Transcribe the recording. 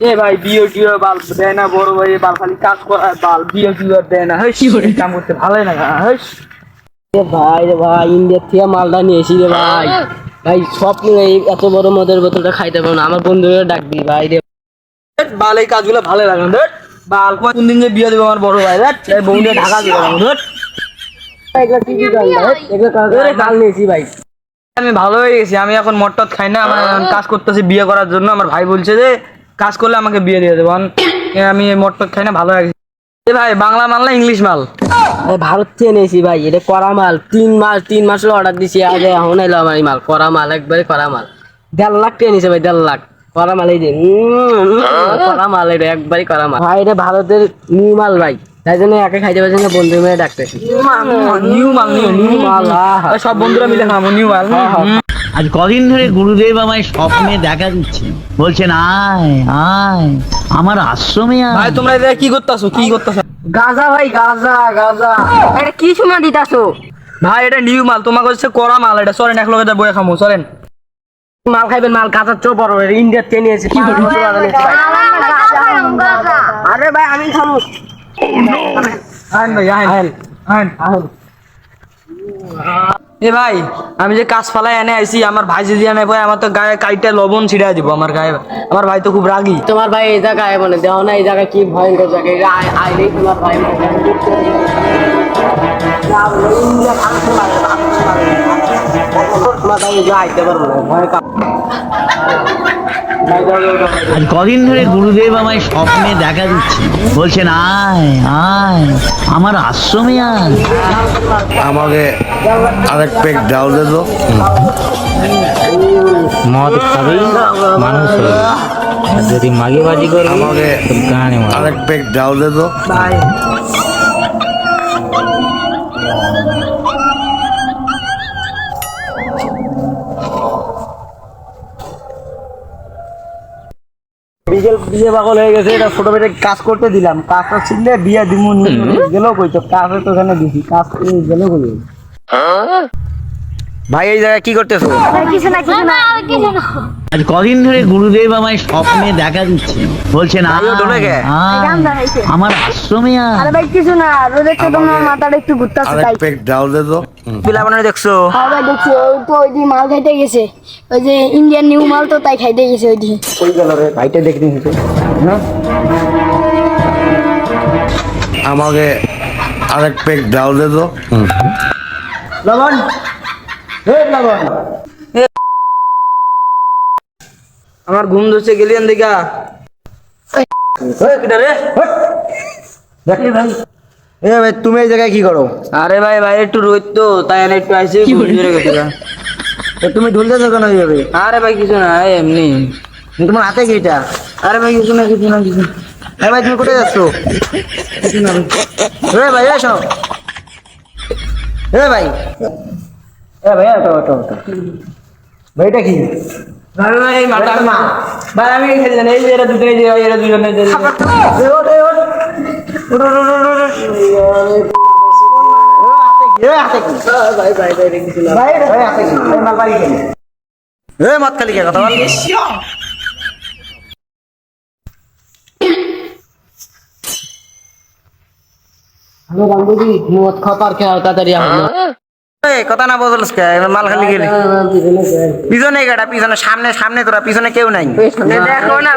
এ ভাই বিয়ে টিয়ে বাল দেয় না বড় ভাই বাল খালি কাজ করায় বাল বিয়ে টিয়ে দেয় না। হেই কাম করতে ভালোই না। হেই। এ ভাই রে ভাই ইন্ডিয়ার থেকে মালটা নিয়ে এসি রে ভাই। ভাই স্বপ্ন এই এত বড় মদের বোতলটা খাইতে পারব না। আমার বন্ধুরা ডাকবি ভাই রে। বাল এই কাজগুলো ভালো লাগে না। ধর বাল কোন দিন যে বিয়ে দেবে আমার বড় ভাই। এই বউটা ঢাকা দিবে না ধর এগুলো কি কি এগুলো কাল নিয়েছি ভাই। আমি ভালো হয়ে গেছি। আমি এখন মটট খাই না। আমার কাজ করতেছি বিয়ে করার জন্য। আমার ভাই বলছে যে কাজ করলে আমাকে বিয়ে দিয়ে দেবো আমি- মটট খাই না ভালো হয়ে গেছি এ ভাই বাংলা মাল না ইংলিশ মাল। ভারত থেকে নিয়েছি ভাই এটা করা মাল। তিন মাস তিন মাসের অর্ডার দিছি আজ এখন এলো আমার এই মাল করা মাল একবারে করা মাল। দেড় লাখ টাকা নিয়েছে ভাই দেড় লাখ। করা মাল এই যে করা মাল এটা একবারই করা মাল। ভাই এটা ভারতের নিউ মাল ভাই তাই জন্য একে খাইতে পারছেন না বন্ধু মেয়ে ডাকতেছি। নিউ মাল নিউ নিউ মাল হ্যাঁ, হ্যাঁ। সব বন্ধুরা মিলে খাব নিউ মাল। হুম। আজ কদিন ধরে গুরুদেব আমায় স্বপ্নে দেখা দিচ্ছে। বলছেন আয় আয় আমার আশ্রমে ভাই আয় তোমরা এটা কি করতেছো? কি করতেছো? গাজা ভাই গাজা গাজা। এটা কি সময় দিতাছো? ভাই এটা নিউ মাল তোমাকে হচ্ছে করা মাল এটা সরেন এক লগে বয়ে খামো সরেন। মাল খাইবেন মাল গাজার চো বড় ইন্ডিয়ার থেকে নিয়েছি। আরে ভাই আমি খাব আইন ভাই আইন আইন এ ভাই, আমি যে কাজ ফালাই এনে আইছি, আমার ভাই যদি এনে ভাই আমার তো গায়ে কাইটা লবণ ছিড়া দিব, আমার গায়ে। আমার ভাই তো খুব রাগি। তোমার ভাই এই জায়গায় মানে দেখো না, এই জায়গায় কি ভয়ঙ্কর জায়গা তোমার ভাই তোমার ভাই না, ভয় আজ কদিন ধরে গুরুদেব আমায় স্বপ্নে দেখা দিচ্ছে। বলছেন আয় আয় আমার আশ্রমে আয়। আমাকে আরেক পেক ডাল দে তো। মদ খাবেই মানুষ আর যদি মাগিবাজি করবে আমাকে আরেক পেক ডাল দে তো। বিয়ে পাগল হয়ে গেছে এটা ছোট বেটে কাজ করতে দিলাম। কাজটা ছিললে বিয়ে দিমুন গেলেও কইতো কাজ তো ওখানে দিছি কাজ গেলেও কই ভাই এই জায়গায় কি করতেছো? আজ কদিন ধরে গুরুদেব আমায় স্বপ্নে দেখা দিচ্ছে। বলছেন আমার আশ্রমে আরে ভাই কিছু না রোদের তো তোমার মাথাটা একটু ঘুরতেছে আরেক তাই। পেক ডাল দে তো। পিলা বানানো দেখছ? হ্যাঁ ভাই দেখছি ওই তো ওই দিন মাল খাইতে গেছে। ওই যে ইন্ডিয়ান নিউ মাল তো তাই খাইতে গেছে ওই দিন। কই গেল রে? ভাইটা নিতে হ্যাঁ আমাকে আরেক পেক ডাল দে তো। লবণ। হে লবণ এ, আমার ঘুম ধরছে গেলিয়ান দিকা রে এ ভাই। তুমি এই জায়গায় কি করো? আরে ভাই ভাই একটু রোদ তো তাই আমি একটু আইসি ঘুম ধরে গেছে গা। তো তুমি এইভাবে? আরে ভাই কিছু না এমনি। তোমার হাতে কি এটা? আরে ভাই কিছু না কিছু না কিছু না। হ্যাঁ ভাই তুমি কোথায় যাচ্ছ? কিছু না ভাই। এ ভাই এসো এ ভাই। এ ভাই ওটো ওটো ওটো ভাইটা কি? ভাই মাথা মা। ভাই আমি খেতে জানি এই যে এরা এই যে এরা দুজনে যে মত খালি কে কথা বল। হ্যালো বান্ধবী মদ খাবার খেয়ে তাড়াতাড়ি কথা না বদলস মাল খালি গেলি। পিছনে গাটা পিছনে সামনে সামনে তোরা পিছনে কেউ নাই। দেখো না